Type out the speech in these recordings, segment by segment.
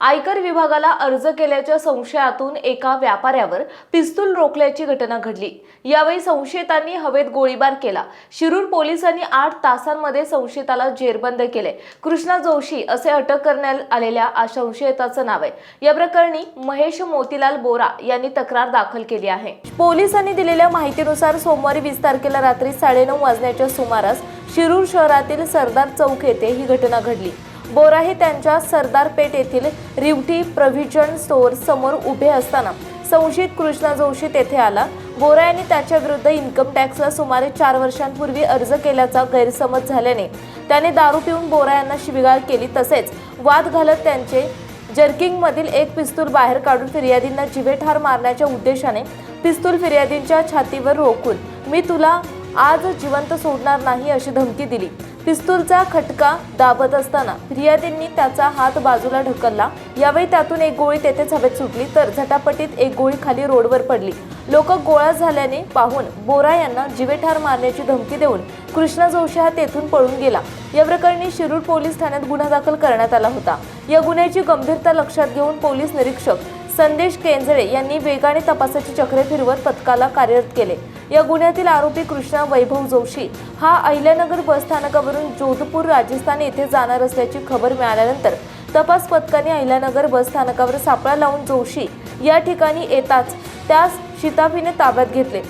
आयकर विभागाला अर्ज केल्याच्या संशयातून एका व्यापाऱ्यावर पिस्तूल रोखल्याची घटना घडली. यावेळी संशयितांनी हवेत गोळीबार केला. शिरूर पोलिसांनी आठ तासांमध्ये संशयिताला जेरबंद केले. कृष्णा जोशी असे अटक करण्यात आलेल्या संशयिताचं नाव आहे. या प्रकरणी महेश मोतीलाल बोरा यांनी तक्रार दाखल केली आहे. पोलिसांनी दिलेल्या माहितीनुसार सोमवारी वीस तारखेला रात्री साडेनऊ वाजण्याच्या सुमारास शिरूर शहरातील सरदार चौक येथे ही घटना घडली. बोरा हे त्यांच्या सरदारपेठ येथील रिवटी प्रव्हिजन स्टोअर समोर उभे असताना संशयित कृष्णा जोशी तेथे आला. बोरा यांनी त्याच्या विरुद्ध इन्कम टॅक्सला सुमारे चार वर्षांपूर्वी अर्ज केल्याचा गैरसमज झाल्याने त्याने दारू पिऊन बोरा यांना शिबिगाळ केली. तसेच वाद घालत त्यांचे जर्किंगमधील एक पिस्तूल बाहेर काढून फिर्यादींना जिवेठार मारण्याच्या उद्देशाने पिस्तूल फिर्यादींच्या छातीवर रोखून मी तुला आज जिवंत सोडणार नाही अशी धमकी दिली. पिस्तूलचा खटका दाबत असताना फिर्यादींनी त्याचा हात बाजूला ढकलला. यावेळी त्यातून एक गोळी तेथेच हवेत सुटली तर झटापटीत एक गोळी खाली रोडवर पडली. लोक गोळा झाल्याने पाहून बोरा यांना जिवेठार मारण्याची धमकी देऊन कृष्णा जोशी हा तेथून पळून गेला. या प्रकरणी शिरूर पोलीस ठाण्यात गुन्हा दाखल करण्यात आला होता. या गुन्ह्याची गंभीरता लक्षात घेऊन पोलीस निरीक्षक संदेश केंजळे यांनी वेगाने तपासाची चक्रे फिरवत पथकाला कार्यरत केले. या गुन्ह्यातील आरोपी कृष्णा वैभव जोशी हा अहिल्यानगर बस स्थानकावरून जोधपूर राजस्थान येथे जाणार असल्याची खबर मिळाल्यानंतर तपास पथकाने अहिल्यानगर बस स्थानकावर सापळा लावून जोशी या ठिकाणी येताच त्यास शिताफीने ताब्यात घेतले.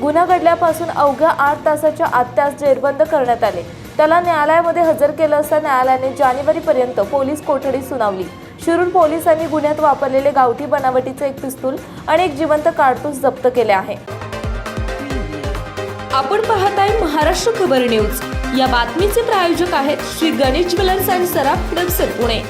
गुन्हा घडल्यापासून अवघ्या आठ तासाच्या आत त्यास जेरबंद करण्यात आले. त्याला न्यायालयामध्ये हजर केलं असता न्यायालयाने जानेवारीपर्यंत पोलीस कोठडी सुनावली. शिरूर पोलिसांनी गुन्ह्यात वापरलेले गावठी बनावटीचे एक पिस्तूल आणि एक जिवंत कारतूस जप्त केले आहे. आपण पाहत आहे महाराष्ट्र खबर न्यूज. या बातमीचे प्रायोजक आहेत श्री गणेश ज्वेलर्स अँड सराफ हडपसर पुणे.